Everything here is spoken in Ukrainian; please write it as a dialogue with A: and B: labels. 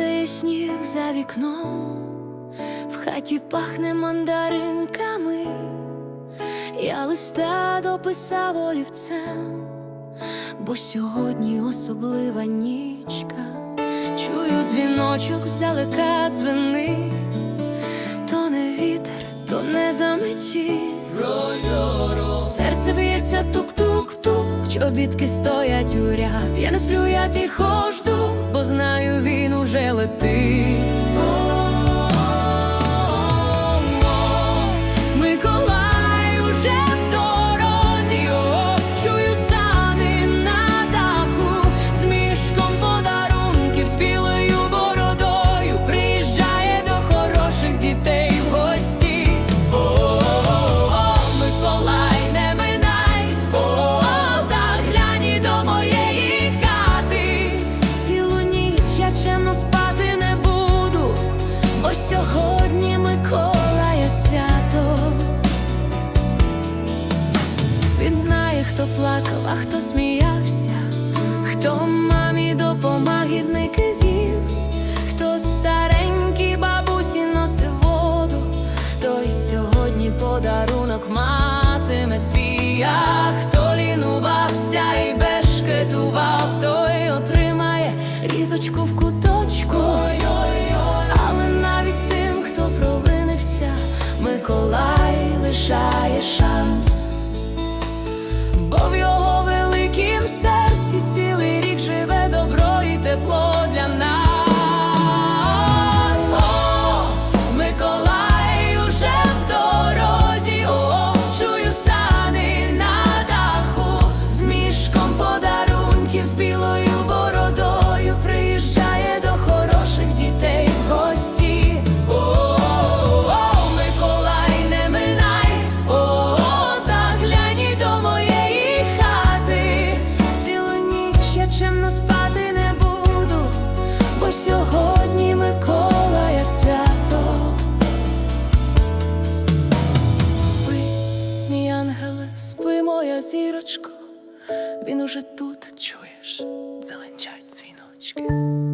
A: Падає сніг за вікном, в хаті пахне мандаринками, я листа дописав олівцем, бо сьогодні особлива нічка. Чую дзвіночок здалека дзвенить, то не вітер, то не заметіль. Серце б'ється тук-тук-тук, чобітки стоять у ряд. Я не сплю, я тихо жду, бо знаю, він уже летить. Сьогодні Миколая свято. Він знає, хто плакав, а хто сміявся, хто мамі допомаг гідники з'їв, хто старенький бабусі носив воду, той сьогодні подарунок матиме свій, а хто лінувався і бешкетував, той отримає різочку в куточку. Але шанс. Бо в його великім серці цілий рік живе добро і тепло для нас. О, уже в дорозі, чую сани на даху, з мішком подарунків, з сьогодні Миколая свято. Спи, мій ангеле, спи, моя зірочко, він уже тут чуєш, зеленчать дзвіночки.